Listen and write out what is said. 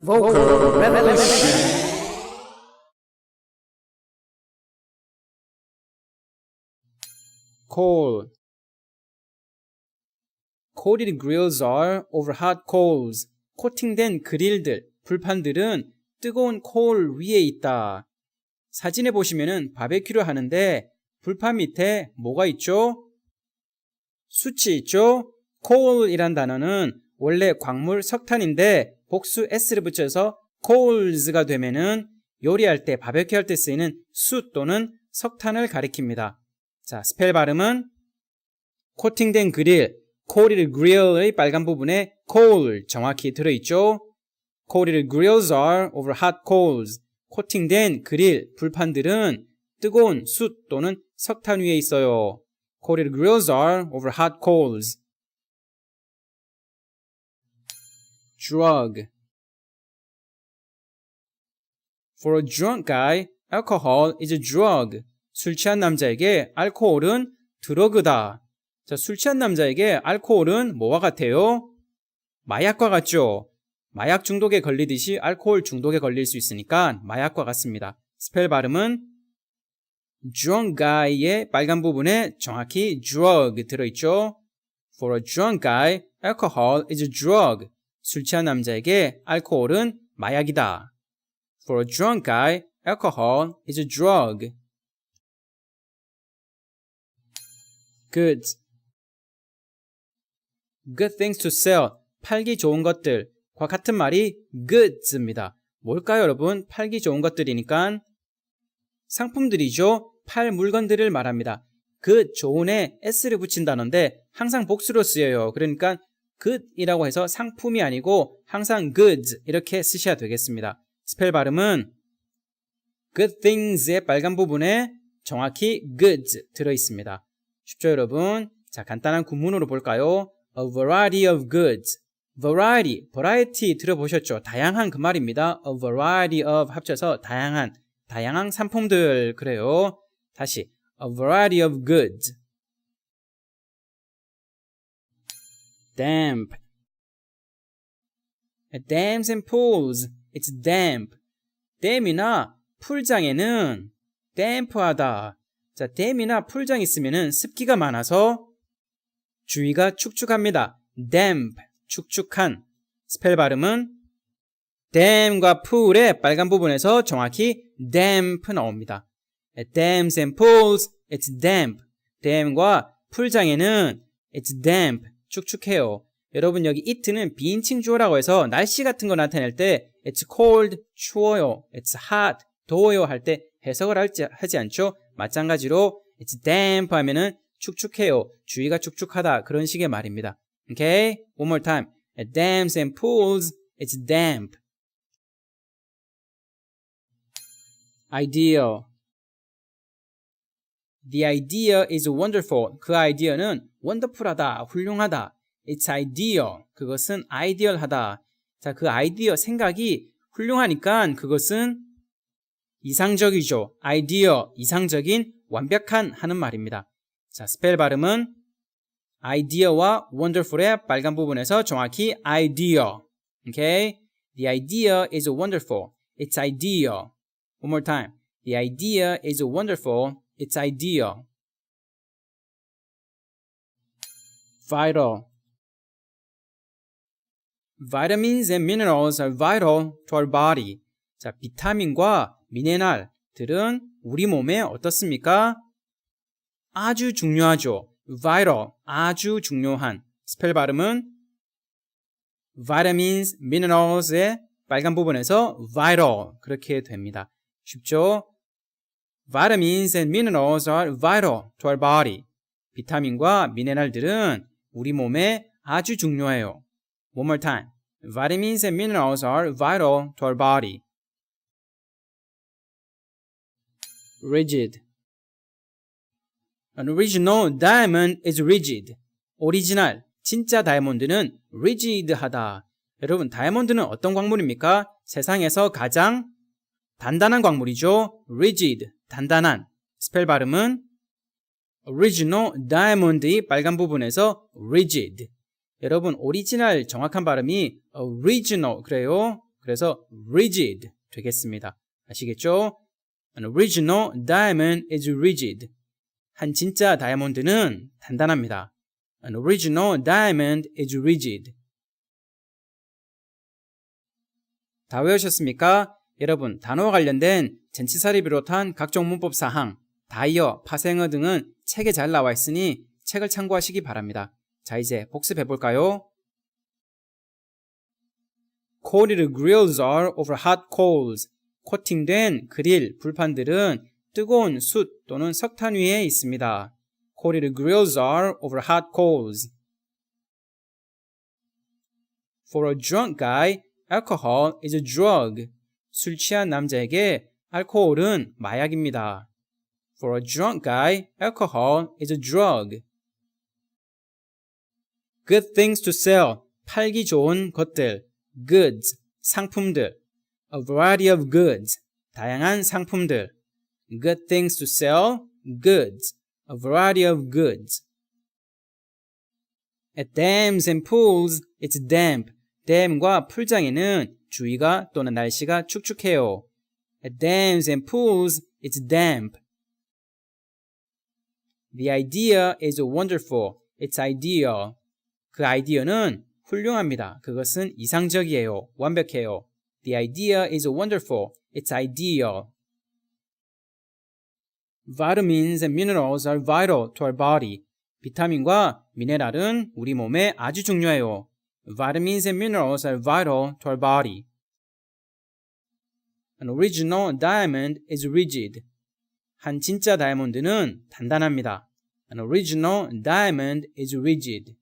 Vocal Revolution. coal. coated grills are over hot coals. 코팅된 그릴들, 불판들은 뜨거운 콜 위에 있다. 사진에 보시면은 바베큐를 하는데 불판 밑에 뭐가 있죠? 수치 있죠? coal이란 단어는 원래 광물 석탄인데 복수 s를 붙여서 coals가 되면은 요리할 때 바베큐 할 때 쓰이는 숯 또는 석탄을 가리킵니다. 자, 스펠 발음은 코팅된 그릴, coated grill의 빨간 부분에 coal 정확히 들어있죠. coated grills are over hot coals. 코팅된 그릴, 불판들은 뜨거운 숯 또는 석탄 위에 있어요. coated grills are over hot coals. Drug. For a drunk guy, alcohol is a drug. 술 취한 남자에게 알코올은 드러그다. 자, 술 취한 남자에게 알코올은 뭐와 같아요? 마약과 같죠? 마약 중독에 걸리듯이 알코올 중독에 걸릴 수 있으니까 마약과 같습니다. 스펠 발음은 drunk guy의 빨간 부분에 정확히 drug 들어있죠? For a drunk guy, alcohol is a drug. 술 취한 남자에게 알코올은 마약이다. For a drunk guy, alcohol is a drug. goods. good things to sell. 팔기 좋은 것들. 과 같은 말이 goods입니다. 뭘까요, 여러분? 팔기 좋은 것들이니까 상품들이죠. 팔 물건들을 말합니다. good 좋은에 s를 붙인다는데 항상 복수로 쓰여요. 그러니까 good이라고 해서 상품이 아니고 항상 goods 이렇게 쓰셔야 되겠습니다. 스펠 발음은 good things의 빨간 부분에 정확히 goods 들어 있습니다. 쉽죠, 여러분? 자, 간단한 구문으로 볼까요? A variety of goods. variety, variety 들어보셨죠? 다양한 그 말입니다. A variety of 합쳐서 다양한, 다양한 상품들. 그래요. 다시, a variety of goods. Damp. dams and pools. It's damp. 댐이나 풀장에는 댐프하다. 자, 댐이나 풀장 있으면은 습기가 많아서 주위가 축축합니다. damp, 축축한. 스펠 발음은 dam과 pool의 빨간 부분에서 정확히 damp 나옵니다. dams and pools, it's damp. 댐과 풀장에는 it's damp, 축축해요. 여러분 여기 it는 비인칭 주어라고 해서 날씨 같은 거 나타낼 때 it's cold, 추워요. it's hot, 더워요 할 때 해석을 하지, 하지 않죠? 마찬가지로 it's damp 하면은 축축해요. 주위가 축축하다. 그런 식의 말입니다. Okay? One more time. At dams and pools, it's damp. Idea. The idea is wonderful. 그 아이디어는 wonderful하다, 훌륭하다. It's ideal. 그것은 아이디얼하다. 자, 그 아이디어 생각이 훌륭하니까 그것은 이상적이죠. 아이디어, 이상적인, 완벽한 하는 말입니다. 자, 스펠 발음은 idea와 wonderful의 빨간 부분에서 정확히 idea. Okay? The idea is wonderful. It's ideal. One more time. The idea is wonderful. It's ideal. Vital. Vitamins and minerals are vital to our body. 자, 비타민과 미네랄들은 우리 몸에 어떻습니까? 아주 중요하죠. vital, 아주 중요한. 스펠 발음은 vitamins, minerals의 빨간 부분에서 vital 그렇게 됩니다. 쉽죠? Vitamins and minerals are vital to our body. 비타민과 미네랄들은 우리 몸에 아주 중요해요. One more time. Vitamins and minerals are vital to our body. rigid. An original diamond is rigid. 오리지널, 진짜 다이아몬드는 rigid하다. 여러분, 다이아몬드는 어떤 광물입니까? 세상에서 가장 단단한 광물이죠. rigid, 단단한. 스펠 발음은 original diamond의 빨간 부분에서 rigid. 여러분, 오리지널 정확한 발음이 original 그래요. 그래서 rigid 되겠습니다. 아시겠죠? An original diamond is rigid. 한 진짜 다이아몬드는 단단합니다. An original diamond is rigid. 다 외우셨습니까? 여러분, 단어와 관련된 전치사를 비롯한 각종 문법 사항, 다이어, 파생어 등은 책에 잘 나와 있으니 책을 참고하시기 바랍니다. 자, 이제 복습해 볼까요? Coated grills are over hot coals. 코팅된 그릴, 불판들은 뜨거운 숯 또는 석탄 위에 있습니다. Coated grills are over hot coals. For a drunk guy, alcohol is a drug. 술 취한 남자에게 알코올은 마약입니다. For a drunk guy, alcohol is a drug. Good things to sell. 팔기 좋은 것들. Goods. 상품들. A variety of goods. 다양한 상품들. Good things to sell. Goods. A variety of goods. At dams and pools, it's damp. 댐과 풀장에는 주위가 또는 날씨가 축축해요. At dams and pools, it's damp. The idea is wonderful. It's ideal. 그 아이디어는 훌륭합니다. 그것은 이상적이에요. 완벽해요. The idea is wonderful. It's ideal. Vitamins and minerals are vital to our body. 비타민과 미네랄은 우리 몸에 아주 중요해요. Vitamins and minerals are vital to our body. An original diamond is rigid. 한 진짜 다이아몬드는 단단합니다. An original diamond is rigid.